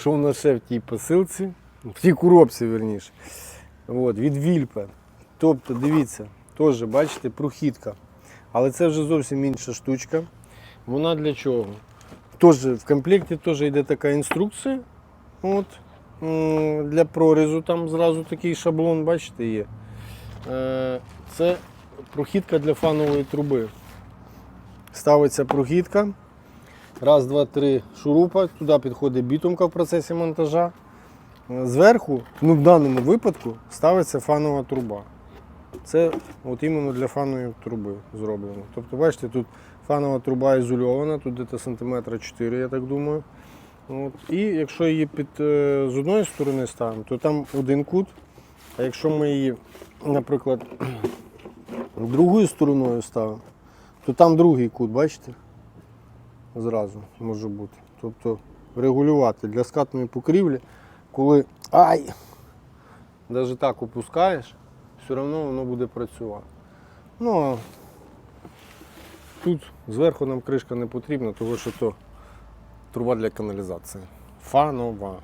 що в нас ще в тій посилці, в тій коробці, верніше. От, від Вільпе. Тобто, дивіться, теж, бачите, прохідка. Але це вже зовсім інша штучка. Вона для чого? Теж, в комплекті теж йде така інструкція. От, для прорізу там зразу такий шаблон, бачите, є. Е, Це прохідка для фанової труби. Ставиться прохідка. Раз, два, три шурупа. Туди підходить бітумка в процесі монтажа. Зверху, ну в даному випадку, ставиться фанова труба. Це от іменно для фанової труби зроблено. Тобто, бачите, тут фанова труба ізольована, тут десь сантиметра 4, я так думаю. От. І якщо її під, е, з одної сторони ставимо, то там один кут. А якщо ми її, наприклад, другою стороною ставимо, то там другий кут, бачите? Зразу може бути. Тобто регулювати для скатної покрівлі, коли ай! Навіть так опускаєш, все одно воно буде працювати. Ну а тут зверху нам кришка не потрібна, тому що то труба для каналізації. Фанова.